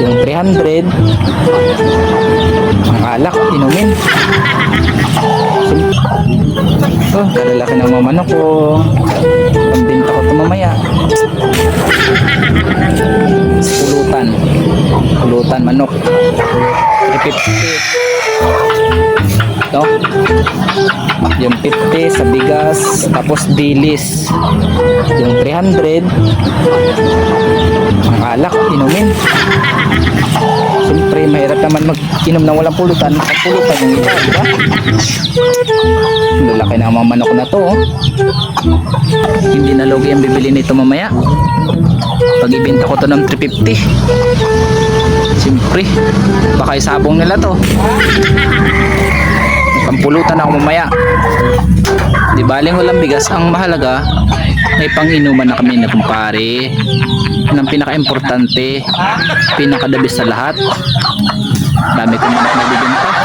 Yung 300. Ang alak, inumin. Oh, kalalaki ng mamanok ko. Pambinta ko ito mamaya. Pulutan. Pulutan, manok. 350. Ito. Yung 50 sa bigas. Tapos dilis. Yung 300. Siyempre, mahirap naman mag-inom ng walang pulutan. Ang pulutan yung iba, di ba? Lalaki na ang mga manok na to. oh. Hindi na logi ang bibili nito mamaya. Pag ibenta ko to ng 350. Siyempre, baka isabong nila to. Pampulutan ako mamaya. Di baling walang bigas. Ang mahalaga, may panginuman na kami na kumpare. Yan ang pinaka-importante, pinaka-the best sa lahat. Dami kong manok na